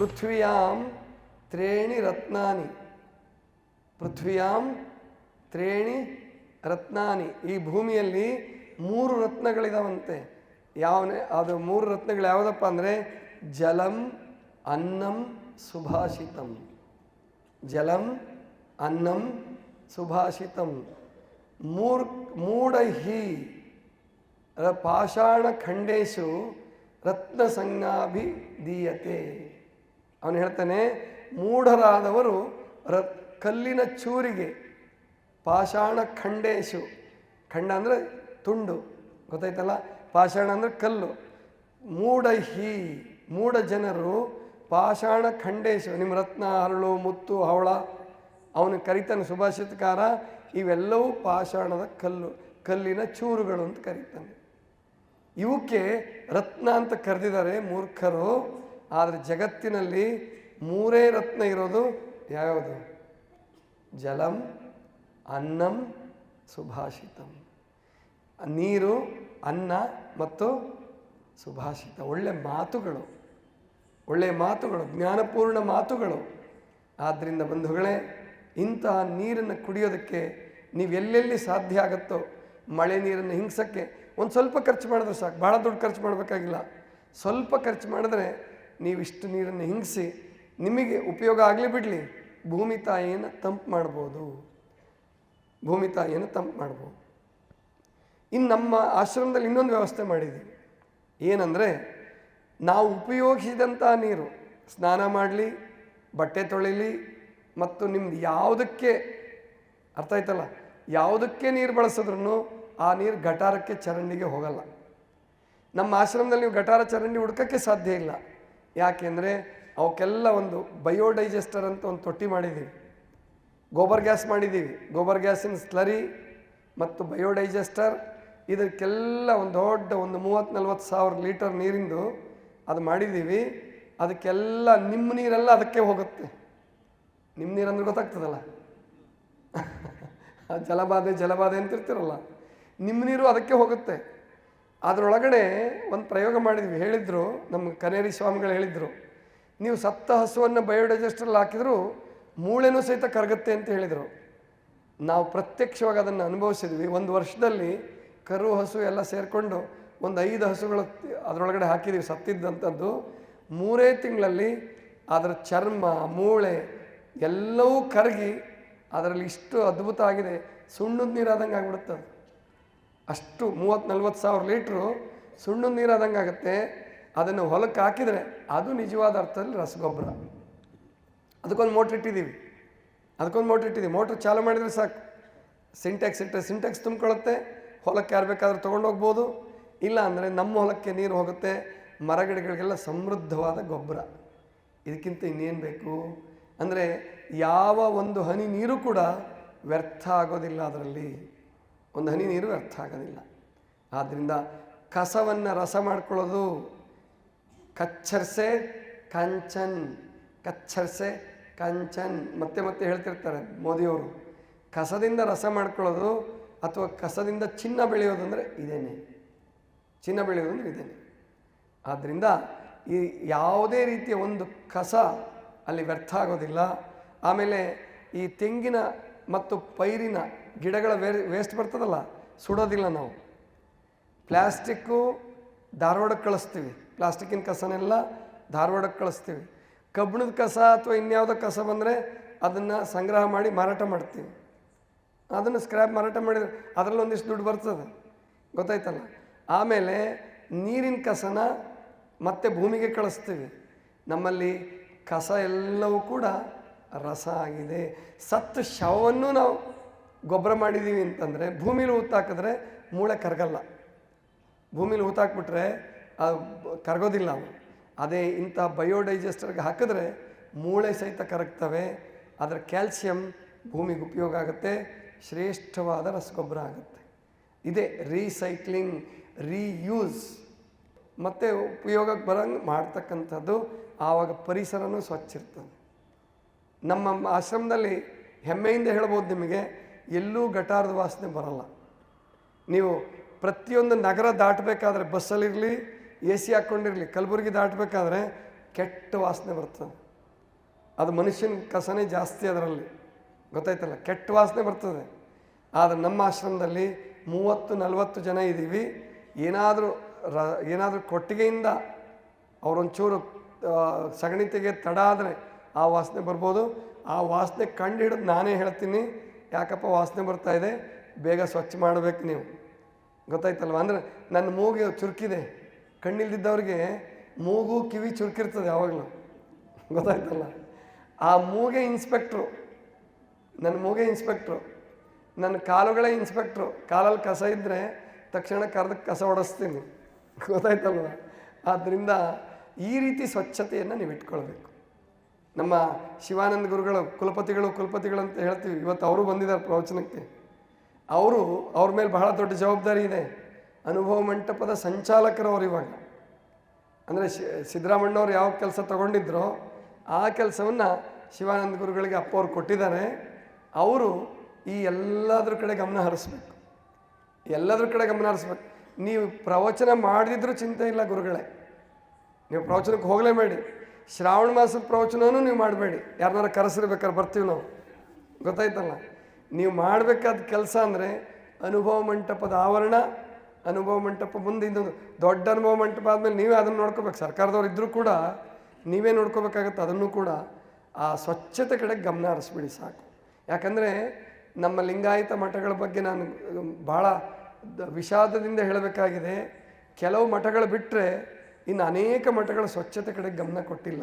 ಪೃಥ್ವಿಯಾಂ ತ್ರೇಣಿ ರತ್ನಾನಿ ಪೃಥ್ವಿಯಾಂ ತ್ರೇಣಿ ರತ್ನಾನಿ ಈ ಭೂಮಿಯಲ್ಲಿ ಮೂರು ರತ್ನಗಳಿದಾವಂತೆ. ಯಾವನೇ, ಅದು ಮೂರು ರತ್ನಗಳು ಯಾವುದಪ್ಪ ಅಂದರೆ ಜಲಂ ಅನ್ನಂ ಸುಭಾಷಿತಂ. ಜಲಂ ಅನ್ನಂ ಸುಭಾಷಿತಂ. ಮೂರ್ ಮೂಢಹಿ ರತ್ನ ಸಂಜ್ಞಾಭಿಧೀಯತೆ. ಅವನು ಹೇಳ್ತಾನೆ, ಮೂಢರಾದವರು ರ, ಕಲ್ಲಿನ ಚೂರಿಗೆ, ಪಾಷಾಣ ಖಂಡೇಶು. ಖಂಡ ಅಂದರೆ ತುಂಡು, ಗೊತ್ತಾಯ್ತಲ್ಲ? ಪಾಷಾಣ ಅಂದರೆ ಕಲ್ಲು. ಮೂಢಹಿ ಮೂಢ ಜನರು ಪಾಷಾಣ ಖಂಡೇಶು ನಿಮ್ಮ ರತ್ನ, ಅರಳು, ಮುತ್ತು, ಹವಳ, ಅವನು ಕರಿತಾನೆ ಸುಭಾಷಿತಕಾರ, ಇವೆಲ್ಲವೂ ಪಾಷಾಣದ ಕಲ್ಲು, ಕಲ್ಲಿನ ಚೂರುಗಳು ಅಂತ ಕರೀತಾನೆ. ಇವಕ್ಕೆ ರತ್ನ ಅಂತ ಕರೆದಿದ್ದಾರೆ ಮೂರ್ಖರು. ಆದರೆ ಜಗತ್ತಿನಲ್ಲಿ ಮೂರೇ ರತ್ನ ಇರೋದು ಯಾವ್ಯಾವುದು? ಜಲಂ, ಅನ್ನಂ, ಸುಭಾಷಿತಂ. ನೀರು, ಅನ್ನ ಮತ್ತು ಸುಭಾಷಿತ. ಒಳ್ಳೆ ಮಾತುಗಳು ಒಳ್ಳೆಯ ಮಾತುಗಳು, ಜ್ಞಾನಪೂರ್ಣ ಮಾತುಗಳು. ಆದ್ದರಿಂದ ಬಂಧುಗಳೇ ಇಂತಹ ನೀರನ್ನು ಕುಡಿಯೋದಕ್ಕೆ ನೀವು ಎಲ್ಲೆಲ್ಲಿ ಸಾಧ್ಯ ಆಗುತ್ತೋ, ಮಳೆ ನೀರನ್ನು ಹಿಂಸಕ್ಕೆ ಒಂದು ಸ್ವಲ್ಪ ಖರ್ಚು ಮಾಡಿದ್ರೆ ಸಾಕು. ಭಾಳ ದುಡ್ಡು ಖರ್ಚು ಮಾಡಬೇಕಾಗಿಲ್ಲ. ಸ್ವಲ್ಪ ಖರ್ಚು ಮಾಡಿದ್ರೆ ನೀವು ಇಷ್ಟು ನೀರನ್ನು ಹಿಂಗಿಸಿ, ನಿಮಗೆ ಉಪಯೋಗ ಆಗಲಿ ಬಿಡಲಿ. ಭೂಮಿ ತಾಯಿಯನ್ನು ತಂಪು ಮಾಡ್ಬೋದು. ಭೂಮಿ ತಾಯಿಯನ್ನು ತಂಪು ಮಾಡ್ಬೋದು. ಇನ್ನು ನಮ್ಮ ಆಶ್ರಮದಲ್ಲಿ ಇನ್ನೊಂದು ವ್ಯವಸ್ಥೆ ಮಾಡಿದ್ದೀವಿ ಏನಂದರೆ, ನಾವು ಉಪಯೋಗಿಸಿದಂಥ ನೀರು, ಸ್ನಾನ ಮಾಡಲಿ, ಬಟ್ಟೆ ತೊಳಿಲಿ, ಮತ್ತು ನಿಮ್ದು ಯಾವುದಕ್ಕೆ, ಅರ್ಥ ಆಯ್ತಲ್ಲ? ಯಾವುದಕ್ಕೆ ನೀರು ಬಳಸಿದ್ರೂ ಆ ನೀರು ಗಟಾರಕ್ಕೆ ಚರಂಡಿಗೆ ಹೋಗಲ್ಲ. ನಮ್ಮ ಆಶ್ರಮದಲ್ಲಿ ನೀವು ಗಟಾರ ಚರಂಡಿ ಹುಡ್ಕೋಕ್ಕೆ ಸಾಧ್ಯ ಇಲ್ಲ. ಯಾಕೆಂದರೆ ಅವಕ್ಕೆಲ್ಲ ಒಂದು ಬಯೋಡೈಜೆಸ್ಟರ್ ಅಂತ ಒಂದು ತೊಟ್ಟಿ ಮಾಡಿದ್ದೀವಿ ಗೋಬರ್ ಗ್ಯಾಸ್ ಮಾಡಿದ್ದೀವಿ ಗೋಬರ್ ಗ್ಯಾಸಿನ ಸ್ಲರಿ ಮತ್ತು ಬಯೋಡೈಜೆಸ್ಟರ್ ಇದಕ್ಕೆಲ್ಲ ಒಂದು ದೊಡ್ಡ ಒಂದು ಮೂವತ್ತು ನಲ್ವತ್ತು ಸಾವಿರ ಲೀಟರ್ ನೀರಿಂದು ಅದು ಮಾಡಿದ್ದೀವಿ ಅದಕ್ಕೆಲ್ಲ ನಿಮ್ಮ ನೀರೆಲ್ಲ ಅದಕ್ಕೆ ಹೋಗುತ್ತೆ. ನಿಮ್ಮ ನೀರಂದ್ರೆ ಗೊತ್ತಾಗ್ತದಲ್ಲ? ಜಲಬಾಧೆ ಜಲಬಾಧೆ ಅಂತಿರ್ತಿರಲ್ಲ. ನಿಮ್ಮ ನೀರು ಅದಕ್ಕೆ ಹೋಗುತ್ತೆ. ಅದರೊಳಗಡೆ ಒಂದು ಪ್ರಯೋಗ ಮಾಡಿದ್ವಿ. ಹೇಳಿದರು ನಮ್ಮ ಕನೇರಿ ಸ್ವಾಮಿಗಳು ಹೇಳಿದರು, ನೀವು ಸತ್ತ ಹಸುವನ್ನು ಬಯೋಡೈಜೆಸ್ಟ್ರಲ್ಲಿ ಹಾಕಿದರೂ ಮೂಳೆನೂ ಸಹಿತ ಕರಗುತ್ತೆ ಅಂತ ಹೇಳಿದರು. ನಾವು ಪ್ರತ್ಯಕ್ಷವಾಗಿ ಅದನ್ನು ಅನುಭವಿಸಿದ್ವಿ. ಒಂದು ವರ್ಷದಲ್ಲಿ ಕರು, ಹಸು ಎಲ್ಲ ಸೇರಿಕೊಂಡು ಒಂದು ಐದು ಹಸುಗಳು ಅದರೊಳಗಡೆ ಹಾಕಿದ್ದೀವಿ ಸತ್ತಿದ್ದಂಥದ್ದು ಮೂರೇ ತಿಂಗಳಲ್ಲಿ ಅದರ ಚರ್ಮ, ಮೂಳೆ ಎಲ್ಲವೂ ಕರಗಿ ಅದರಲ್ಲಿ ಇಷ್ಟು ಅದ್ಭುತ ಆಗಿದೆ. ಸುಣ್ಣದ ನೀರಾದಂಗೆ ಆಗ್ಬಿಡುತ್ತೆ ಅದು. ಅಷ್ಟು ಮೂವತ್ತು, ನಲ್ವತ್ತು ಸಾವಿರ ಲೀಟ್ರು ಸುಣ್ಣು ನೀರಾದಂಗೆ ಆಗುತ್ತೆ. ಅದನ್ನು ಹೊಲಕ್ಕೆ ಹಾಕಿದರೆ ಅದು ನಿಜವಾದ ಅರ್ಥದಲ್ಲಿ ರಸಗೊಬ್ಬರ. ಅದಕ್ಕೊಂದು ಮೋಟ್ರ್ ಇಟ್ಟಿದ್ದೀವಿ. ಅದಕ್ಕೊಂದು ಮೋಟ್ರ್ ಇಟ್ಟಿದ್ದೀವಿ. ಮೋಟ್ರ್ ಚಾಲು ಮಾಡಿದರೆ ಸಾಕು. ಸಿಂಟ್ಯಾಕ್ಸ್ ಇಟ್ಟರೆ ಸಿಂಟ್ಯಾಕ್ಸ್ ತುಂಬಿಕೊಳ್ಳುತ್ತೆ. ಹೊಲಕ್ಕೆ ಯಾರು ಬೇಕಾದ್ರೂ ತೊಗೊಂಡೋಗ್ಬೋದು ಇಲ್ಲ ಅಂದರೆ ನಮ್ಮ ಹೊಲಕ್ಕೆ ನೀರು ಹೋಗುತ್ತೆ. ಮರಗಿಡಗಳಿಗೆಲ್ಲ ಸಮೃದ್ಧವಾದ ಗೊಬ್ಬರ. ಇದಕ್ಕಿಂತ ಇನ್ನೇನು ಬೇಕು? ಅಂದರೆ ಯಾವ ಒಂದು ಹನಿ ನೀರು ಕೂಡ ವ್ಯರ್ಥ ಆಗೋದಿಲ್ಲ ಅದರಲ್ಲಿ. ಒಂದು ಹನಿ ನೀರು ಅರ್ಥ ಆಗೋದಿಲ್ಲ. ಆದ್ದರಿಂದ ಕಸವನ್ನು ರಸ ಮಾಡ್ಕೊಳ್ಳೋದು ಕಚ್ಚರ್ಸೆ ಕಂಚನ್ ಕಚ್ಚರ್ಸೆ ಕಂಚನ್ ಮತ್ತೆ ಮತ್ತೆ ಹೇಳ್ತಿರ್ತಾರೆ ಮೋದಿಯವರು. ಕಸದಿಂದ ರಸ ಮಾಡ್ಕೊಳ್ಳೋದು ಅಥವಾ ಕಸದಿಂದ ಚಿನ್ನ ಬೆಳೆಯೋದು ಅಂದರೆ ಇದೇನೆ. ಚಿನ್ನ ಬೆಳೆಯೋದು ಅಂದರೆ ಇದೇನೆ. ಆದ್ದರಿಂದ ಈ ಯಾವುದೇ ರೀತಿಯ ಒಂದು ಕಸ ಅಲ್ಲಿ ವ್ಯರ್ಥ ಆಗೋದಿಲ್ಲ. ಆಮೇಲೆ ಈ ತೆಂಗಿನ ಮತ್ತು ಪೈರಿನ ಗಿಡಗಳ ವೇ ವೇಸ್ಟ್ ಬರ್ತದಲ್ಲ, ಸುಡೋದಿಲ್ಲ ನಾವು. ಪ್ಲ್ಯಾಸ್ಟಿಕ್ಕು ಧಾರವಾಡಕ್ಕೆ ಕಳಿಸ್ತೀವಿ. ಪ್ಲಾಸ್ಟಿಕ್ಕಿನ ಕಸನೆಲ್ಲ ಧಾರವಾಡಕ್ಕೆ ಕಳಿಸ್ತೀವಿ. ಕಬ್ಬಿಣದ ಕಸ ಅಥವಾ ಇನ್ಯಾವುದೋ ಕಸ ಬಂದರೆ ಅದನ್ನು ಸಂಗ್ರಹ ಮಾಡಿ ಮಾರಾಟ ಮಾಡ್ತೀವಿ. ಅದನ್ನು ಸ್ಕ್ರ್ಯಾಪ್ ಮಾರಾಟ ಮಾಡಿದ್ರೆ ಅದರಲ್ಲಿ ಒಂದಿಷ್ಟು ದುಡ್ಡು ಬರ್ತದೆ. ಗೊತ್ತಾಯ್ತಲ್ಲ? ಆಮೇಲೆ ನೀರಿನ ಕಸನ ಮತ್ತೆ ಭೂಮಿಗೆ ಕಳಿಸ್ತೀವಿ. ನಮ್ಮಲ್ಲಿ ಕಸ ಎಲ್ಲವೂ ಕೂಡ ರಸ ಆಗಿದೆ. ಸತ್ತು ಶವವನ್ನು ನಾವು ಗೊಬ್ಬರ ಮಾಡಿದ್ದೀವಿ ಅಂತಂದರೆ ಭೂಮಿಲಿ ಹೂತಾಕಿದ್ರೆ ಮೂಳೆ ಕರಗಲ್ಲ. ಭೂಮಿಲಿ ಹೂತಾಕ್ಬಿಟ್ರೆ ಕರಗೋದಿಲ್ಲ ಅವು ಅದೇ ಇಂಥ ಬಯೋಡೈಜೆಸ್ಟರ್ಗೆ ಹಾಕಿದ್ರೆ ಮೂಳೆ ಸಹಿತ ಕರಗ್ತವೆ ಅದರ ಕ್ಯಾಲ್ಸಿಯಂ ಭೂಮಿಗೆ ಉಪಯೋಗ ಆಗುತ್ತೆ, ಶ್ರೇಷ್ಠವಾದ ರಸಗೊಬ್ಬರ ಆಗುತ್ತೆ. ಇದೇ ರೀಸೈಕ್ಲಿಂಗ್, ರೀಯೂಸ್. ಮತ್ತು ಉಪಯೋಗಕ್ಕೆ ಬರಂಗೆ ಮಾಡ್ತಕ್ಕಂಥದ್ದು ಆವಾಗ ಪರಿಸರನೂ ಸ್ವಚ್ಛ ಇರ್ತದೆ. ನಮ್ಮ ಆಶ್ರಮದಲ್ಲಿ ಹೆಮ್ಮೆಯಿಂದ ಹೇಳ್ಬೋದು ನಿಮಗೆ ಎಲ್ಲೂ ಗಟಾರದ ವಾಸನೆ ಬರಲ್ಲ. ನೀವು ಪ್ರತಿಯೊಂದು ನಗರ ದಾಟಬೇಕಾದ್ರೆ ಬಸ್ಸಲ್ಲಿರಲಿ ಎ ಸಿ ಹಾಕ್ಕೊಂಡಿರಲಿ ಕಲಬುರಗಿ ದಾಟಬೇಕಾದ್ರೆ ಕೆಟ್ಟ ವಾಸನೆ ಬರ್ತದೆ. ಅದು ಮನುಷ್ಯನ ಕಸನೇ ಜಾಸ್ತಿ ಅದರಲ್ಲಿ. ಗೊತ್ತಾಯ್ತಲ್ಲ? ಕೆಟ್ಟ ವಾಸನೆ ಬರ್ತದೆ. ಆದರೆ ನಮ್ಮ ಆಶ್ರಮದಲ್ಲಿ ಮೂವತ್ತು, ನಲವತ್ತು ಜನ ಇದ್ದೀವಿ. ಏನಾದರೂ ರ, ಏನಾದರೂ ಕೊಟ್ಟಿಗೆಯಿಂದ ಅವರೊಂಚೂರು ಸಗಣಿತೆಗೆ ಸಗಣಿ ತೆಗೆ ತಡ ಆದರೆ ಆ ವಾಸನೆ ಬರ್ಬೋದು. ಆ ವಾಸನೆ ಕಂಡು ಹಿಡಿದು ನಾನೇ ಹೇಳ್ತೀನಿ. ಯಾಕಪ್ಪ ವಾಸನೆ ಬರ್ತಾ ಇದೆ? ಬೇಗ ಸ್ವಚ್ಛ ಮಾಡಬೇಕು ನೀವು. ಗೊತ್ತಾಯ್ತಲ್ವ? ಅಂದರೆ ನನ್ನ ಮೂಗು ಚುರುಕಿದೆ. ಕಣ್ಣಿಲ್ದಿದ್ದವ್ರಿಗೆ ಮೂಗು, ಕಿವಿ ಚುರುಕಿರ್ತದೆ ಯಾವಾಗಲೂ. ಗೊತ್ತಾಯ್ತಲ್ಲ? ಆ ಮೂಗೆ ಇನ್ಸ್ಪೆಕ್ಟ್ರು. ನನ್ನ ಮೂಗೆ ಇನ್ಸ್ಪೆಕ್ಟ್ರು. ನನ್ನ ಕಾಲುಗಳೇ ಇನ್ಸ್ಪೆಕ್ಟ್ರು. ಕಾಲಲ್ಲಿ ಕಸ ಇದ್ದರೆ ತಕ್ಷಣ ಕರೆದು ಕಸ ಹೊಡೆಸ್ತೀನಿ. ಗೊತ್ತಾಯ್ತಲ್ವ? ಆದ್ದರಿಂದ ಈ ರೀತಿ ಸ್ವಚ್ಛತೆಯನ್ನು ನೀವು ಇಟ್ಕೊಳ್ಬೇಕು. ನಮ್ಮ ಶಿವಾನಂದ ಗುರುಗಳು, ಕುಲಪತಿಗಳು ಕುಲಪತಿಗಳು ಅಂತ ಹೇಳ್ತೀವಿ. ಇವತ್ತು ಅವರು ಬಂದಿದ್ದಾರೆ ಪ್ರವಚನಕ್ಕೆ. ಅವರು ಅವ್ರ ಮೇಲೆ ಬಹಳ ದೊಡ್ಡ ಜವಾಬ್ದಾರಿ ಇದೆ. ಅನುಭವ ಮಂಟಪದ ಸಂಚಾಲಕರವರು ಇವಾಗ. ಅಂದರೆ ಸಿದ್ದರಾಮಣ್ಣವ್ರು ಯಾವ ಕೆಲಸ ತಗೊಂಡಿದ್ರೋ ಆ ಕೆಲಸವನ್ನು ಶಿವಾನಂದ ಗುರುಗಳಿಗೆ ಅಪ್ಪ ಅವ್ರು ಕೊಟ್ಟಿದ್ದಾರೆ. ಅವರು ಈ ಎಲ್ಲದ್ರ ಕಡೆ ಗಮನ ಹರಿಸ್ಬೇಕು. ಎಲ್ಲದ್ರ ಕಡೆ ಗಮನ ಹರಿಸ್ಬೇಕು. ನೀವು ಪ್ರವಚನ ಮಾಡಿದ್ರೂ ಚಿಂತೆ ಇಲ್ಲ ಗುರುಗಳೇ. ನೀವು ಪ್ರವಚನಕ್ಕೆ ಹೋಗಲೇಬೇಡಿ ಶ್ರಾವಣ ಮಾಸದ ಪ್ರವಚನವೂ ನೀವು ಮಾಡಬೇಡಿ. ಯಾರನ್ನಾರ ಕರೆಸಿರ್ಬೇಕಾದ್ರೆ ಬರ್ತೀವಿ ನಾವು. ಗೊತ್ತಾಯ್ತಲ್ಲ? ನೀವು ಮಾಡಬೇಕಾದ ಕೆಲಸ ಅಂದರೆ ಅನುಭವ ಮಂಟಪದ ಆವರಣ, ಅನುಭವ ಮಂಟಪ ಮುಂದೆ ದೊಡ್ಡ ಅನುಭವ ಮಂಟಪ ಆದಮೇಲೆ ನೀವೇ ಅದನ್ನು ನೋಡ್ಕೋಬೇಕು. ಸರ್ಕಾರದವ್ರು ಇದ್ದರೂ ಕೂಡ ನೀವೇ ನೋಡ್ಕೋಬೇಕಾಗತ್ತೆ ಅದನ್ನು ಕೂಡ ಆ ಸ್ವಚ್ಛತೆ ಕಡೆ ಗಮನ ಹರಿಸ್ಬಿಡಿ ಸಾಕು. ಯಾಕಂದರೆ ನಮ್ಮ ಲಿಂಗಾಯತ ಮಠಗಳ ಬಗ್ಗೆ ನಾನು ಭಾಳ ವಿಷಾದದಿಂದ ಹೇಳಬೇಕಾಗಿದೆ. ಕೆಲವು ಮಠಗಳು ಬಿಟ್ಟರೆ ಇನ್ನು ಅನೇಕ ಮಠಗಳು ಸ್ವಚ್ಛತೆ ಕಡೆಗೆ ಗಮನ ಕೊಟ್ಟಿಲ್ಲ.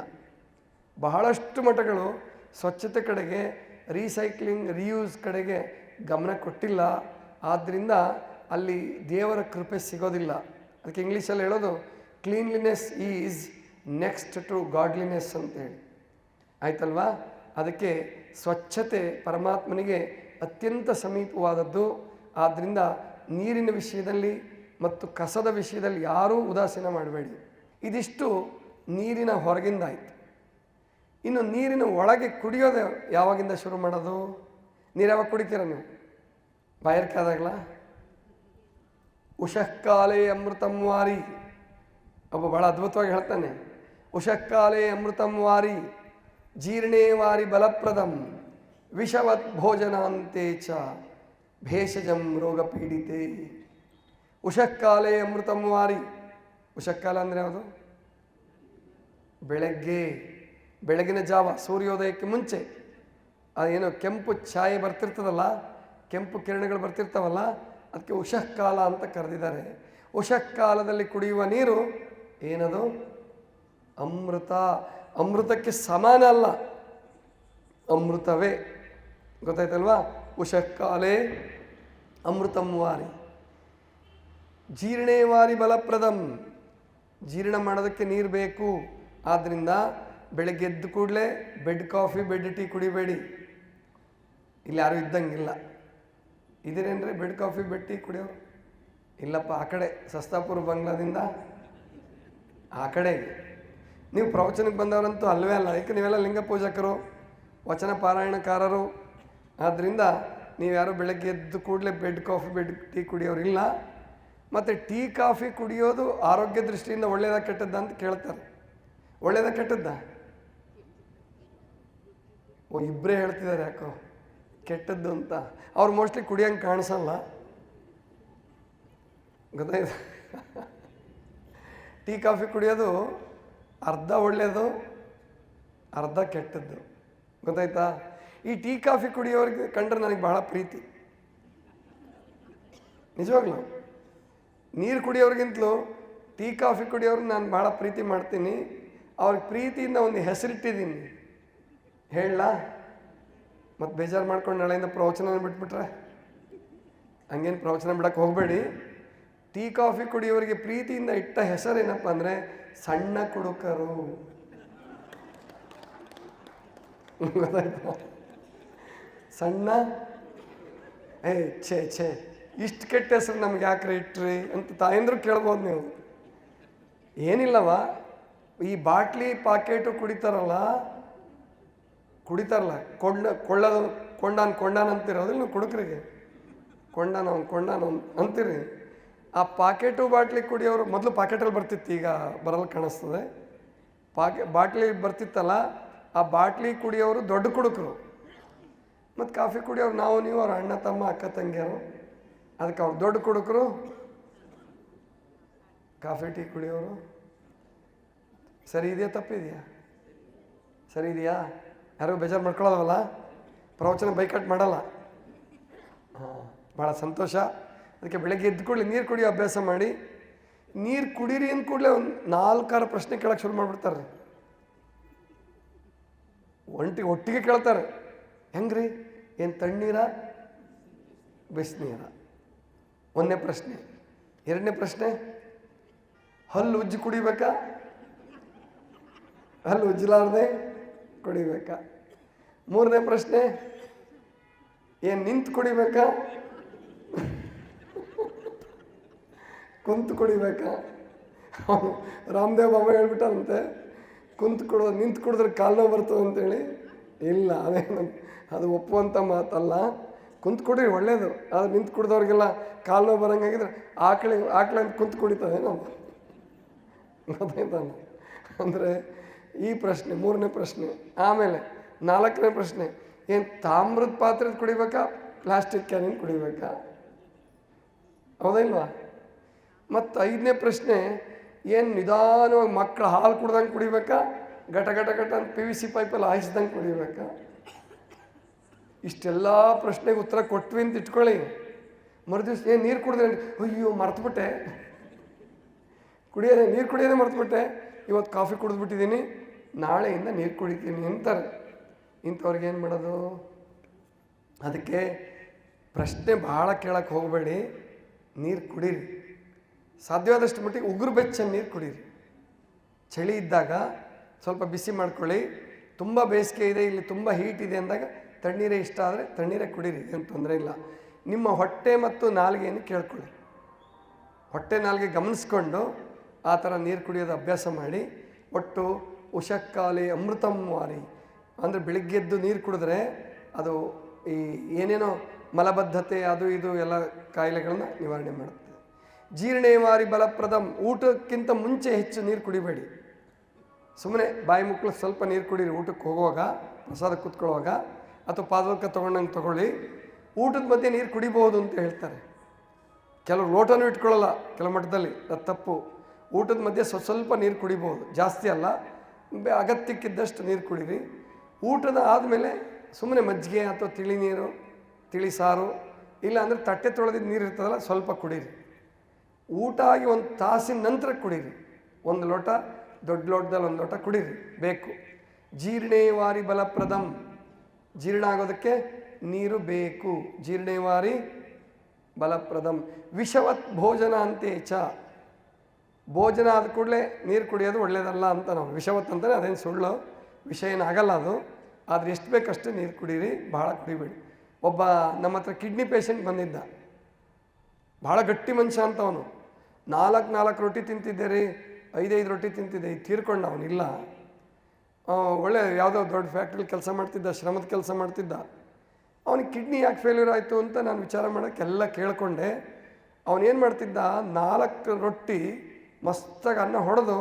ಬಹಳಷ್ಟು ಮಠಗಳು ಸ್ವಚ್ಛತೆ ಕಡೆಗೆ ರೀಸೈಕ್ಲಿಂಗ್ ರಿಯೂಸ್ ಕಡೆಗೆ ಗಮನ ಕೊಟ್ಟಿಲ್ಲ. ಆದ್ದರಿಂದ ಅಲ್ಲಿ ದೇವರ ಕೃಪೆ ಸಿಗೋದಿಲ್ಲ. ಅದಕ್ಕೆ ಇಂಗ್ಲೀಷಲ್ಲಿ ಹೇಳೋದು cleanliness is next to godliness ಅಂತ ಹೇಳಿ. ಆಯ್ತಲ್ವಾ? ಅದಕ್ಕೆ ಸ್ವಚ್ಛತೆ ಪರಮಾತ್ಮನಿಗೆ ಅತ್ಯಂತ ಸಮೀಪವಾದದ್ದು. ಆದ್ದರಿಂದ ನೀರಿನ ವಿಷಯದಲ್ಲಿ ಮತ್ತು ಕಸದ ವಿಷಯದಲ್ಲಿ ಯಾರೂ ಉದಾಸೀನ ಮಾಡಬೇಡಿ. ಇದಿಷ್ಟು ನೀರಿನ ಹೊರಗಿಂದ ಆಯಿತು. ಇನ್ನು ನೀರಿನ ಒಳಗೆ ಕುಡಿಯೋದು ಯಾವಾಗಿಂದ ಶುರು ಮಾಡೋದು? ನೀರು ಯಾವಾಗ ಕುಡಿತೀರ ನೀವು? ಬಾಯರ್ಕೆ ಆದಾಗಲ ಉಷಃಕಾಲೇ ಅಮೃತಂ ವಾರಿ. ಒಬ್ಬ ಬಹಳ ಅದ್ಭುತವಾಗಿ ಹೇಳ್ತಾನೆ. ಉಷಃಕಾಲೇ ಅಮೃತಂ ವಾರಿ, ಜೀರ್ಣೇ ವಾರಿ ಬಲಪ್ರದಂ ವಿಷವತ್ ಭೋಜನಾಂತೆ ಚ, ಭೇಷಜಂ ರೋಗ ಪೀಡಿತೆ ಉಷಃಕಾಲೇ ಅಮೃತಂ ವಾರಿ. ಉಷಃಕಾಲ ಅಂದರೆ ಯಾವುದು? ಬೆಳಗ್ಗೆ, ಬೆಳಗಿನ ಜಾವ ಸೂರ್ಯೋದಯಕ್ಕೆ ಮುಂಚೆ. ಏನು ಕೆಂಪು ಛಾಯೆ ಬರ್ತಿರ್ತದಲ್ಲ, ಕೆಂಪು ಕಿರಣಗಳು ಬರ್ತಿರ್ತಾವಲ್ಲ, ಅದಕ್ಕೆ ಉಷಃಕಾಲ ಅಂತ ಕರೆದಿದ್ದಾರೆ. ಉಷಃಕಾಲದಲ್ಲಿ ಕುಡಿಯುವ ನೀರು ಏನದು? ಅಮೃತ. ಅಮೃತಕ್ಕೆ ಸಮಾನ ಅಲ್ಲ. ಅಮೃತವೇ. ಗೊತ್ತಾಯ್ತಲ್ವಾ? ಉಷಃಕಾಲೇ ಅಮೃತಂ ವಾರಿ. ಜೀರ್ಣೇ ವಾರಿ ಬಲಪ್ರದಂ. ಜೀರ್ಣ ಮಾಡೋದಕ್ಕೆ ನೀರು ಬೇಕು. ಆದ್ದರಿಂದ ಬೆಳಗ್ಗೆ ಎದ್ದು ಕೂಡಲೇ ಬೆಡ್ ಕಾಫಿ ಬೆಡ್ ಟೀ ಕುಡಿಬೇಡಿ. ಇಲ್ಲಿ ಯಾರೂ ಇದ್ದಂಗಿಲ್ಲ. ಇದಿರೇನ್ರಿ ಬೆಡ್ ಕಾಫಿ ಬೆಡ್ ಟೀ ಕುಡಿಯೋರು? ಇಲ್ಲಪ್ಪ, ಆ ಕಡೆ, ಸಸ್ತಾಪುರ ಬಂಗ್ಲಾದಿಂದ ಆ ಕಡೆ. ನೀವು ಪ್ರವಚನಕ್ಕೆ ಬಂದವರಂತೂ ಅಲ್ಲವೇ ಅಲ್ಲ. ಯಾಕೆ ನೀವೆಲ್ಲ ಲಿಂಗ ಪೂಜಕರು? ವಚನ ಪಾರಾಯಣಕಾರರು? ಆದ್ದರಿಂದ ನೀವ್ಯಾರು ಬೆಳಗ್ಗೆ ಎದ್ದು ಕೂಡಲೇ ಬೆಡ್ ಕಾಫಿ ಬೆಡ್ ಟೀ ಕುಡಿಯೋರಿಲ್ಲ ಮತ್ತು ಟೀ, ಕಾಫಿ ಕುಡಿಯೋದು ಆರೋಗ್ಯ ದೃಷ್ಟಿಯಿಂದ ಒಳ್ಳೆಯದ ಕೆಟ್ಟದ್ದ ಅಂತ ಕೇಳ್ತಾರೆ. ಒಳ್ಳೆಯದ ಕೆಟ್ಟದ್ದ? ಓ ಇಬ್ಬರೇ ಹೇಳ್ತಿದ್ದಾರೆ ಯಾಕೋ? ಕೆಟ್ಟದ್ದು ಅಂತ. ಅವ್ರು ಮೋಸ್ಟ್ಲಿ ಕುಡಿಯಂಗೆ ಕಾಣಿಸಲ್ಲ. ಗೊತ್ತಾಯ್ತು? ಟೀ, ಕಾಫಿ ಕುಡಿಯೋದು ಅರ್ಧ ಒಳ್ಳೆಯದು ಅರ್ಧ ಕೆಟ್ಟದ್ದು. ಗೊತ್ತಾಯ್ತಾ? ಈ ಟೀ, ಕಾಫಿ ಕುಡಿಯೋರಿಗೆ ಕಂಡ್ರೆ ನನಗೆ ಬಹಳ ಪ್ರೀತಿ. ನಿಜವಾಗ್ಲೂ? ನೀರು ಕುಡಿಯೋರಿಗಿಂತಲೂ ಟೀ ಕಾಫಿ ಕುಡಿಯೋರು ನಾನು ಭಾಳ ಪ್ರೀತಿ ಮಾಡ್ತೀನಿ. ಅವ್ರಿಗೆ ಪ್ರೀತಿಯಿಂದ ಒಂದು ಹೆಸರಿಟ್ಟಿದ್ದೀನಿ. ಹೇಳಲಾ? ಮತ್ತು ಬೇಜಾರು ಮಾಡ್ಕೊಂಡು ನಾಳೆಯಿಂದ ಪ್ರವಚನ ಬಿಟ್ಬಿಟ್ರೆ? ಹಂಗೇನು ಪ್ರವಚನ ಬಿಡಕ್ಕೆ ಹೋಗಬೇಡಿ. ಟೀ ಕಾಫಿ ಕುಡಿಯೋರಿಗೆ ಪ್ರೀತಿಯಿಂದ ಇಟ್ಟ ಹೆಸರೇನಪ್ಪ ಅಂದರೆ ಸಣ್ಣ ಕುಡುಕರು. ಗೊತ್ತಾಯ್ತಾ? ಸಣ್ಣ? ಏ ಛೇ ಛೇ. ಇಷ್ಟು ಕೆಟ್ಟ ಹೆಸರು ನಮ್ಗೆ ಯಾಕ್ರೆ ಇಟ್ರಿ ಅಂತ ತಾಯಂದ್ರು ಕೇಳ್ಬೋದು ನೀವು. ಏನಿಲ್ಲವ, ಈ ಬಾಟ್ಲಿ ಪಾಕೆಟು ಕುಡಿತಾರಲ್ಲ ಕುಡಿತಾರಲ್ಲ, ಕೊಂಡ, ಕೊಳ್ಳೋದು, ಕೊಂಡಾನ್ ಕೊಂಡಾನ್ ಅಂತಿರೋದಿಲ್ಲ ನೀವು ಕುಡುಕ್ರಿಗೆ. ಕೊಂಡಾನ ಅವ್ನು, ಕೊಂಡಾನ ಅಂತೀರಿ. ಆ ಪಾಕೆಟು ಬಾಟ್ಲಿ ಕುಡಿಯೋರು, ಮೊದಲು ಪಾಕೆಟಲ್ಲಿ ಬರ್ತಿತ್ತು, ಈಗ ಬರಲ್ಲ ಕಾಣಿಸ್ತದೆ. ಪಾಕೆ, ಬಾಟ್ಲಿ ಬರ್ತಿತ್ತಲ್ಲ, ಆ ಬಾಟ್ಲಿ ಕುಡಿಯೋರು ದೊಡ್ಡ ಕುಡುಕರು. ಮತ್ತು ಕಾಫಿ ಕುಡಿಯೋರು ನಾವು, ನೀವು, ಅವ್ರ ಅಣ್ಣ, ತಮ್ಮ, ಅಕ್ಕ, ತಂಗಿಯರು. ಅದಕ್ಕೆ ಅವ್ರು ದೊಡ್ಡ ಕುಡುಕರು, ಕಾಫಿ, ಟೀ ಕುಡಿಯೋರು. ಸರಿ ಇದೆಯಾ, ತಪ್ಪಿದೆಯಾ? ಸರಿ ಇದೆಯಾ? ಯಾರಿಗೂ ಬೇಜಾರು ಮಾಡ್ಕೊಳ್ಳೋದಲ್ಲ ಪ್ರವಚನ ಬೈಕಟ್ ಮಾಡಲ್ಲ. ಹಾಂ ಭಾಳ ಸಂತೋಷ. ಅದಕ್ಕೆ ಬೆಳಗ್ಗೆ ಎದ್ದು ಕೂಡಲೇ ನೀರು ಕುಡಿಯೋ ಅಭ್ಯಾಸ ಮಾಡಿ, ನೀರು ಕುಡೀರಿ ಅಂದ ಕೂಡಲೇ ಒಂದು ನಾಲ್ಕಾರು ಪ್ರಶ್ನೆ ಕೇಳಕ್ಕೆ ಶುರು ಮಾಡಿಬಿಡ್ತಾರೆ. ಒಂಟಿ, ಒಟ್ಟಿಗೆ ಕೇಳ್ತಾರೆ. ಹೆಂಗ್ರಿ? ಏನು ತಣ್ಣೀರ? ಬಿಸಿನೀರ? ಒಂದನೇ ಪ್ರಶ್ನೆ. ಎರಡನೇ ಪ್ರಶ್ನೆ, ಹಲ್ಲು ಉಜ್ಜಿ ಕುಡಿಬೇಕಾ? ಹಲ್ಲು ಉಜ್ಜಲಾರ್ದೆ ಕುಡಿಬೇಕಾ? ಮೂರನೇ ಪ್ರಶ್ನೆ, ಏನು ನಿಂತು ಕುಡಿಬೇಕಾ? ಕುಂತು ಕುಡಿಬೇಕಾ? ರಾಮದೇವ್ ಬಾಬಾ ಹೇಳ್ಬಿಟ್ಟಂತೆ ಕುಂತು ಕುಡೋ ನಿಂತು ಕುಡಿದ್ರೆ ಕಾಲು ನೋವು ಬರ್ತದೆ ಅಂತೇಳಿ ಇಲ್ಲ ಅದೇನು ಅದು ಒಪ್ಪುವಂಥ ಮಾತಲ್ಲ. ಕುಂತು ಕುಡ್ರಿ ಒಳ್ಳೇದು. ಅದು ನಿಂತು ಕುಡ್ದವ್ರಿಗೆಲ್ಲ ಕಾಲು ನೋವು ಬರೋಂಗಾಗಿದ್ರೆ ಆಕಳಿ ಆಕಳ ಕುಂತು ಕುಡಿತದೆ ಗೊತ್ತಾಯ್ತಾನೆ ಅಂದರೆ ಈ ಪ್ರಶ್ನೆ, ಮೂರನೇ ಪ್ರಶ್ನೆ. ಆಮೇಲೆ ನಾಲ್ಕನೇ ಪ್ರಶ್ನೆ, ಏನು ತಾಮ್ರದ ಪಾತ್ರದ ಕುಡಿಬೇಕಾ, ಪ್ಲಾಸ್ಟಿಕ್ ಕ್ಯಾನಿನ ಕುಡಿಬೇಕಾ? ಹೌದಾ ಇಲ್ವಾ? ಮತ್ತು ಐದನೇ ಪ್ರಶ್ನೆ, ಏನು ನಿಧಾನವಾಗಿ ಮಕ್ಕಳು ಹಾಲು ಕುಡ್ದಂಗೆ ಕುಡಿಬೇಕಾ, ಘಟ ಘಟ ಘಟ ಅಂತ ಪಿ ವಿ ಸಿ ಪೈಪಲ್ಲಿ ಹಾಯಿಸ್ದಂಗೆ ಕುಡಿಬೇಕಾ? ಇಷ್ಟೆಲ್ಲ ಪ್ರಶ್ನೆಗೆ ಉತ್ತರ ಕೊಟ್ವಿ ಅಂತ ಇಟ್ಕೊಳ್ಳಿ. ಮರುದಿವ್ಸ ಏನು ನೀರು ಕುಡಿದ್ರೆ ಅಯ್ಯೋ, ಮರ್ತುಬಿಟ್ಟೆ. ಕುಡಿಯೋದೆ ನೀರು ಕುಡಿಯೋದೇ ಮರ್ತುಬಿಟ್ಟೆ. ಇವತ್ತು ಕಾಫಿ ಕುಡಿದ್ಬಿಟ್ಟಿದ್ದೀನಿ ನಾಳೆಯಿಂದ ನೀರು ಕುಡಿತೀನಿ ಅಂತಾರೆ. ಇಂಥವ್ರಿಗೆ ಏನು ಮಾಡೋದು? ಅದಕ್ಕೆ ಪ್ರಶ್ನೆ ಭಾಳ ಕೇಳಕ್ಕೆ ಹೋಗಬೇಡಿ. ನೀರು ಕುಡೀರಿ. ಸಾಧ್ಯವಾದಷ್ಟು ಮಟ್ಟಿಗೆ ಉಗುರು ಬೆಚ್ಚ ನೀರು ಕುಡೀರಿ. ಚಳಿ ಇದ್ದಾಗ ಸ್ವಲ್ಪ ಬಿಸಿ ಮಾಡ್ಕೊಳ್ಳಿ. ತುಂಬ ಬೇಸಿಗೆ ಇದೆ, ಇಲ್ಲಿ ತುಂಬ ಹೀಟ್ ಇದೆ ಅಂದಾಗ ತಣ್ಣೀರೇ ಇಷ್ಟ ಆದರೆ ತಣ್ಣೀರೇ ಕುಡೀರಿ, ಏನು ತೊಂದರೆ ಇಲ್ಲ. ನಿಮ್ಮ ಹೊಟ್ಟೆ ಮತ್ತು ನಾಲಿಗೆಯನ್ನು ಕೇಳ್ಕೊಳ್ಳಿ. ಹೊಟ್ಟೆ, ನಾಲ್ಗೆ ಗಮನಿಸ್ಕೊಂಡು ಆ ಥರ ನೀರು ಕುಡಿಯೋದು ಅಭ್ಯಾಸ ಮಾಡಿ. ಒಟ್ಟು ಉಷಕ್ಕಾಲಿ ಅಮೃತಂ ವಾರಿ. ಅಂದರೆ ಬೆಳಿಗ್ಗೆ ಎದ್ದು ನೀರು ಕುಡಿದ್ರೆ ಅದು ಈ ಏನೇನೋ ಮಲಬದ್ಧತೆ, ಅದು ಇದು ಎಲ್ಲ ಕಾಯಿಲೆಗಳನ್ನ ನಿವಾರಣೆ ಮಾಡುತ್ತೆ. ಜೀರ್ಣೇವಾರಿ ಬಲಪ್ರದಂ. ಊಟಕ್ಕಿಂತ ಮುಂಚೆ ಹೆಚ್ಚು ನೀರು ಕುಡಿಬೇಡಿ. ಸುಮ್ಮನೆ ಬಾಯಿ ಮುಕ್ಕಳು ಸ್ವಲ್ಪ ನೀರು ಕುಡೀರಿ, ಊಟಕ್ಕೆ ಹೋಗುವಾಗ, ಪ್ರಸಾದ ಕೂತ್ಕೊಳ್ಳುವಾಗ. ಅಥವಾ ಪಾದಕ ತೊಗೊಂಡಂಗೆ ತೊಗೊಳ್ಳಿ, ಊಟದ ಮಧ್ಯೆ ನೀರು ಕುಡಿಬಹುದು ಅಂತ ಹೇಳ್ತಾರೆ. ಕೆಲವರು ಲೋಟನೂ ಇಟ್ಕೊಳ್ಳಲ್ಲ ಕೆಲವು ಮಟ್ಟದಲ್ಲಿ, ಅದು ತಪ್ಪು. ಊಟದ ಮಧ್ಯೆ ಸ್ವಲ್ಪ ಸ್ವಲ್ಪ ನೀರು ಕುಡಿಬೋದು ಜಾಸ್ತಿ ಅಲ್ಲ. ಅಗತ್ಯಕ್ಕಿದ್ದಷ್ಟು ನೀರು ಕುಡೀರಿ. ಊಟದ ಆದಮೇಲೆ ಸುಮ್ಮನೆ ಮಜ್ಜಿಗೆ ಅಥವಾ ತಿಳಿ ನೀರು, ತಿಳಿ ಸಾರು, ಇಲ್ಲ ಅಂದರೆ ತಟ್ಟೆ ತೊಳೆದಿದ್ದ ನೀರು ಇರ್ತದಲ್ಲ, ಸ್ವಲ್ಪ ಕುಡೀರಿ. ಊಟ ಆಗಿ ಒಂದು ತಾಸಿನ ನಂತರ ಕುಡೀರಿ. ಒಂದು ಲೋಟ, ದೊಡ್ಡ ಲೋಟದಲ್ಲಿ ಒಂದು ಲೋಟ ಕುಡೀರಿ, ಬೇಕು. ಜೀರ್ಣೇವಾರಿ ಬಲಪ್ರದಂ. ಜೀರ್ಣ ಆಗೋದಕ್ಕೆ ನೀರು ಬೇಕು. ಜೀರ್ಣೇವಾರಿ ಬಲಪ್ರದಂ. ವಿಷವತ್ ಭೋಜನ ಅಂತೇ ಚ. ಭೋಜನ ಆದ ಕೂಡಲೇ ನೀರು ಕುಡಿಯೋದು ಒಳ್ಳೆಯದಲ್ಲ ಅಂತ ನಾವು ವಿಷವತ್ ಅಂತಲೇ ಅದೇನು ಸುಳ್ಳು? ವಿಷ ಏನಾಗಲ್ಲ ಅದು. ಆದರೆ ಎಷ್ಟು ಬೇಕಷ್ಟು ನೀರು ಕುಡೀರಿ, ಭಾಳ ಕುಡಿಬೇಡಿ. ಒಬ್ಬ ನಮ್ಮ ಹತ್ರ ಕಿಡ್ನಿ ಪೇಷಂಟ್ ಬಂದಿದ್ದ. ಭಾಳ ಗಟ್ಟಿ ಮನುಷ್ಯ ಅಂತ ಅವನು. ನಾಲ್ಕು ನಾಲ್ಕು ರೊಟ್ಟಿ ತಿಂತಿದ್ದೆ ರೀ, ಐದೈದು ರೊಟ್ಟಿ ತಿಂತಿದ್ದೆ ತೀರ್ಕೊಂಡು ಅವನಿಲ್ಲ. ಒಳ್ಳೆ ಯಾವುದೋ ದೊಡ್ಡ ಫ್ಯಾಕ್ಟ್ರಿಲಿ ಕೆಲಸ ಮಾಡ್ತಿದ್ದ, ಶ್ರಮದ ಕೆಲಸ ಮಾಡ್ತಿದ್ದ. ಅವನಿಗೆ ಕಿಡ್ನಿ ಯಾಕೆ ಫೇಲ್ಯೂರ್ ಆಯಿತು ಅಂತ ನಾನು ವಿಚಾರ ಮಾಡೋಕ್ಕೆಲ್ಲ ಕೇಳಿಕೊಂಡೆ. ಅವನೇನು ಮಾಡ್ತಿದ್ದ, ನಾಲ್ಕು ರೊಟ್ಟಿ ಮಸ್ತಾಗಿ ಅನ್ನ ಹೊಡೆದು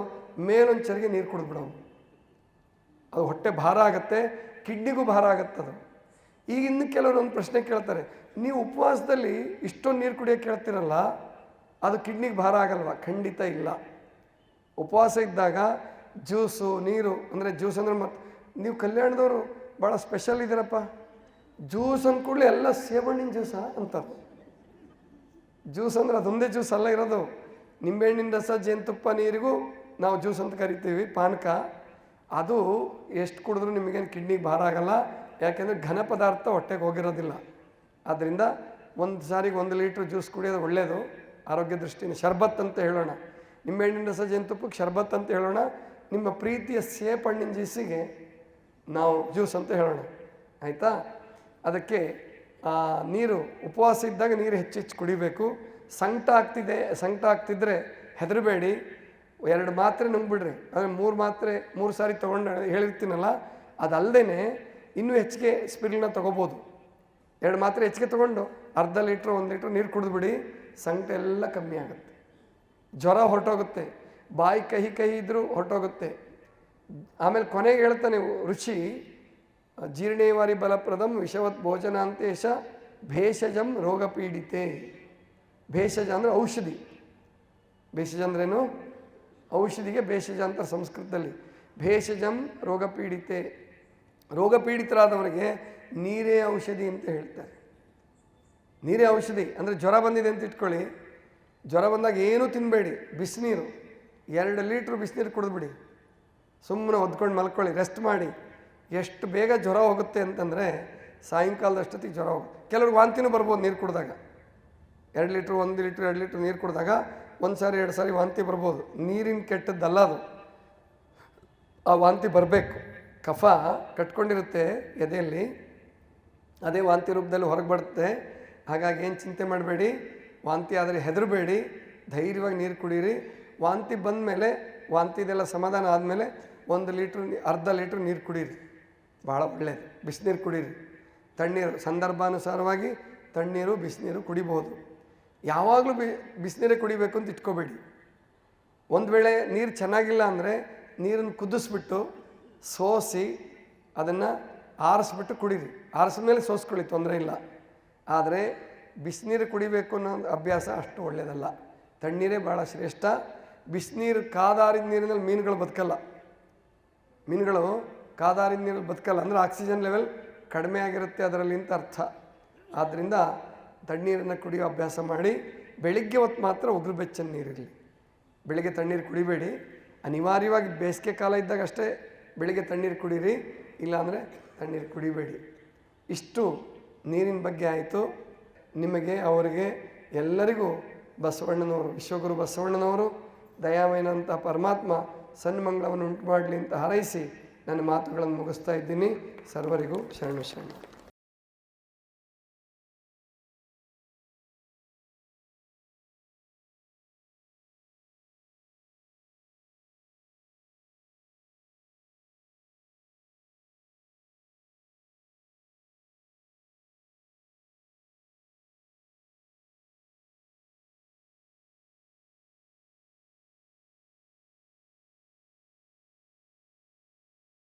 ಮೇಲೊಂದು ಚರಿಗೆ ನೀರು ಕುಡಿದ್ಬಿಡೋನು ಅದು ಹೊಟ್ಟೆ ಭಾರ ಆಗುತ್ತೆ ಕಿಡ್ನಿಗೂ ಭಾರ ಆಗುತ್ತೆ ಅದು. ಈಗ ಇನ್ನು ಕೆಲವರು ಒಂದು ಪ್ರಶ್ನೆ ಕೇಳ್ತಾರೆ, ನೀವು ಉಪವಾಸದಲ್ಲಿ ಇಷ್ಟೊಂದು ನೀರು ಕುಡಿಯೋಕೆ ಕೇಳ್ತಿರಲ್ಲ? ಅದು ಕಿಡ್ನಿಗೆ ಭಾರ ಆಗಲ್ವಾ? ಖಂಡಿತ ಇಲ್ಲ. ಉಪವಾಸ ಇದ್ದಾಗ ಜ್ಯೂಸು, ನೀರು, ಅಂದರೆ ಜ್ಯೂಸ್ ಅಂದರೆ ಮತ್ತು ನೀವು ಕಲ್ಯಾಣದವರು ಭಾಳ ಸ್ಪೆಷಲ್ ಇದ್ದೀರಪ್ಪ ಜ್ಯೂಸ್ ಅಂದ್ಕೂಡಲೇ ಎಲ್ಲ ಸೇಬಣ್ಣಿನ ಜ್ಯೂಸ ಅಂತಾರೆ ಜ್ಯೂಸ್ ಅಂದರೆ ಅದೊಂದೇ ಜ್ಯೂಸ್ ಅಲ್ಲ ಇರೋದು. ನಿಂಬೆಹಣ್ಣಿನ ರಸ, ಜೇನುತುಪ್ಪ, ನೀರಿಗೂ ನಾವು ಜ್ಯೂಸ್ ಅಂತ ಕರಿತೀವಿ, ಪಾನಕ. ಅದು ಎಷ್ಟು ಕುಡಿದ್ರೂ ನಿಮಗೇನು ಕಿಡ್ನಿಗೆ ಭಾರ ಆಗಲ್ಲ. ಯಾಕೆಂದರೆ ಘನ ಪದಾರ್ಥ ಹೊಟ್ಟೆಗೆ ಹೋಗಿರೋದಿಲ್ಲ. ಆದ್ದರಿಂದ ಒಂದು ಸಾರಿಗೆ ಒಂದು ಲೀಟ್ರ್ ಜ್ಯೂಸ್ ಕುಡಿಯೋದು ಒಳ್ಳೆಯದು ಆರೋಗ್ಯ ದೃಷ್ಟಿಯಿಂದ ಶರ್ಬತ್ ಅಂತ ಹೇಳೋಣ. ನಿಂಬೆಹಣ್ಣಿನ ರಸ ಜೇನುತುಪ್ಪಕ್ಕೆ ಶರ್ಬತ್ ಅಂತ ಹೇಳೋಣ. ನಿಮ್ಮ ಪ್ರೀತಿಯ ಸೇಪಣ್ಣಿನ ಜ್ಯೂಸಿಗೆ ನಾವು ಜ್ಯೂಸ್ ಅಂತ ಹೇಳೋಣ. ಆಯಿತಾ? ಅದಕ್ಕೆ ನೀರು, ಉಪವಾಸ ಇದ್ದಾಗ ನೀರು ಹೆಚ್ಚು ಹೆಚ್ಚು ಕುಡಿಬೇಕು. ಸಂಕಟ ಆಗ್ತಿದೆ, ಸಂಕಟ ಆಗ್ತಿದ್ರೆ ಹೆದರಬೇಡಿ. ಎರಡು ಮಾತ್ರೆ ನುಂಗ್ಬಿಡ್ರಿ. ಅಂದರೆ ಮೂರು ಮಾತ್ರೆ, ಮೂರು ಸಾರಿ ತೊಗೊಂಡು ಹೇಳಿರ್ತೀನಲ್ಲ ಅದಲ್ಲದೆ ಇನ್ನೂ ಹೆಚ್ಚಿಗೆ ಸ್ಪಿರಿಲ್ನ ತೊಗೋಬೋದು. ಎರಡು ಮಾತ್ರೆ ಹೆಚ್ಚಿಗೆ ತೊಗೊಂಡು ಅರ್ಧ ಲೀಟ್ರ್, ಒಂದು ಲೀಟ್ರ್ ನೀರು ಕುಡಿದ್ಬಿಡಿ, ಸಂಕಟ ಎಲ್ಲ ಕಮ್ಮಿ ಆಗುತ್ತೆ. ಜ್ವರ ಹೊರಟೋಗುತ್ತೆ. ಬಾಯಿ ಕಹಿ ಕಹಿ ಇದ್ದರೂ ಹೊರಟೋಗುತ್ತೆ. ಆಮೇಲೆ ಕೊನೆಗೆ ಹೇಳ್ತಾನೆ ರುಚಿ ಜೀರ್ಣೇವಾರಿ ಬಲಪ್ರದಂ ವಿಷವತ್ ಭೋಜನಾಂತೇಶ ಭೇಷಜಂ ರೋಗ ಪೀಡಿತೆ ಭೇಷಜ ಅಂದರೆ ಔಷಧಿ. ಭೇಷಜ ಅಂದ್ರೇನು? ಔಷಧಿಗೆ ಭೇಷಜ ಅಂತ ಸಂಸ್ಕೃತದಲ್ಲಿ. ಭೇಷಜಂ ರೋಗ ಪೀಡಿತೆ ರೋಗ ಪೀಡಿತರಾದವರಿಗೆ ನೀರೇ ಔಷಧಿ ಅಂತ ಹೇಳ್ತಾರೆ. ನೀರೇ ಔಷಧಿ ಅಂದರೆ ಜ್ವರ ಬಂದಿದೆ ಅಂತ ಇಟ್ಕೊಳ್ಳಿ. ಜ್ವರ ಬಂದಾಗ ಏನೂ ತಿನ್ನಬೇಡಿ ಬಿಸಿನೀರು. ಎರಡು ಲೀಟ್ರ್ ಬಿಸಿನೀರು ಕುಡಿದ್ಬಿಡಿ ಸುಮ್ಮನೆ ಹೊದ್ಕೊಂಡು ಮಲ್ಕೊಳ್ಳಿ ರೆಸ್ಟ್ ಮಾಡಿ. ಎಷ್ಟು ಬೇಗ ಜ್ವರ ಹೋಗುತ್ತೆ ಅಂತಂದರೆ ಸಾಯಂಕಾಲದಷ್ಟೊತ್ತಿಗೆ ಜ್ವರ ಹೋಗುತ್ತೆ. ಕೆಲವ್ರಿಗೆ ವಾಂತಿನೂ ಬರ್ಬೋದು ನೀರು ಕುಡಿದಾಗ. ಎರಡು ಲೀಟ್ರ್, ಒಂದು ಲೀಟ್ರ್, ಎರಡು ಲೀಟ್ರ್ ನೀರು ಕುಡಿದಾಗ ಒಂದು ಸಾರಿ, ಎರಡು ಸಾರಿ ವಾಂತಿ ಬರ್ಬೋದು. ನೀರಿನ ಕೆಟ್ಟದ್ದಲ್ಲ ಅದು. ಆ ವಾಂತಿ ಬರಬೇಕು. ಕಫ ಕಟ್ಕೊಂಡಿರುತ್ತೆ ಎದೆಯಲ್ಲಿ. ಅದೇ ವಾಂತಿ ರೂಪದಲ್ಲಿ ಹೊರಗೆ ಬರುತ್ತೆ. ಹಾಗಾಗಿ ಏನು ಚಿಂತೆ ಮಾಡಬೇಡಿ. ವಾಂತಿ ಆದರೆ ಹೆದರಬೇಡಿ. ಧೈರ್ಯವಾಗಿ ನೀರು ಕುಡೀರಿ. ವಾಂತಿ ಬಂದ ಮೇಲೆ ವಾಂತಿದೆಲ್ಲ ಸಮಾಧಾನ ಆದಮೇಲೆ ಒಂದು ಲೀಟ್ರ್ ಅರ್ಧ ಲೀಟ್ರ್ ನೀರು ಕುಡೀರಿ. ಭಾಳ ಒಳ್ಳೆಯದು ಬಿಸಿನೀರು ಕುಡೀರಿ. ತಣ್ಣೀರು, ಸಂದರ್ಭಾನುಸಾರವಾಗಿ ತಣ್ಣೀರು, ಬಿಸಿನೀರು ಕುಡಿಬೋದು ಯಾವಾಗಲೂ ಬಿ, ಬಿಸಿನೀರೇ ಕುಡಿಬೇಕು ಅಂತ ಇಟ್ಕೋಬೇಡಿ. ಒಂದು ವೇಳೆ ನೀರು ಚೆನ್ನಾಗಿಲ್ಲ ಅಂದರೆ ನೀರನ್ನು ಕುದಿಸ್ಬಿಟ್ಟು ಸೋಸಿ ಅದನ್ನು ಆರಿಸ್ಬಿಟ್ಟು ಕುಡೀರಿ. ಆರಿಸಿದ ಮೇಲೆ ಸೋಸ್ಕೊಳ್ಳಿ, ತೊಂದರೆ ಇಲ್ಲ. ಆದರೆ ಬಿಸಿನೀರು ಕುಡಿಬೇಕು ಅನ್ನೋ ಅಭ್ಯಾಸ ಅಷ್ಟು ಒಳ್ಳೆಯದಲ್ಲ ತಣ್ಣೀರೇ ಭಾಳ ಶ್ರೇಷ್ಠ. ಬಿಸಿನೀರು ಕಾದಾರಿದ ನೀರಿನಲ್ಲಿ ಮೀನುಗಳು ಬದುಕಲ್ಲ. ಮೀನುಗಳು ಕಾದಾರಿದ ನೀರಲ್ಲಿ ಬದುಕಲ್ಲ ಅಂದರೆ ಆಕ್ಸಿಜನ್ ಲೆವೆಲ್ ಕಡಿಮೆ ಆಗಿರುತ್ತೆ ಅದರಲ್ಲಿ ಅಂತ ಅರ್ಥ. ಆದ್ದರಿಂದ ತಣ್ಣೀರನ್ನು ಕುಡಿಯೋ ಅಭ್ಯಾಸ ಮಾಡಿ ಬೆಳಿಗ್ಗೆ ಹೊತ್ತು ಮಾತ್ರ ಉಗುರು ಬೆಚ್ಚನ ನೀರಿರಲಿ. ಬೆಳಿಗ್ಗೆ ತಣ್ಣೀರು ಕುಡಿಬೇಡಿ. ಅನಿವಾರ್ಯವಾಗಿ ಬೇಸಿಗೆ ಕಾಲ ಇದ್ದಾಗ ಅಷ್ಟೇ ಬೆಳಿಗ್ಗೆ ತಣ್ಣೀರು ಕುಡೀರಿ, ಇಲ್ಲಾಂದರೆ ತಣ್ಣೀರು ಕುಡಿಬೇಡಿ. ಇಷ್ಟು ನೀರಿನ ಬಗ್ಗೆ ಆಯಿತು. ನಿಮಗೆ, ಅವರಿಗೆ ಎಲ್ಲರಿಗೂ ಬಸವಣ್ಣನವರು, ವಿಶ್ವಗುರು ಬಸವಣ್ಣನವರು ದಯಾಮಯನಂಥ ಪರಮಾತ್ಮ ಸನ್ಮಂಗಳವನ್ನು ಉಂಟು ಮಾಡಲಿ ಅಂತ ಹಾರೈಸಿ ನನ್ನ ಮಾತುಗಳನ್ನು ಮುಗಿಸ್ತಾ ಇದ್ದೀನಿ. ಸರ್ವರಿಗೂ ಶರಣು ಶರಣ.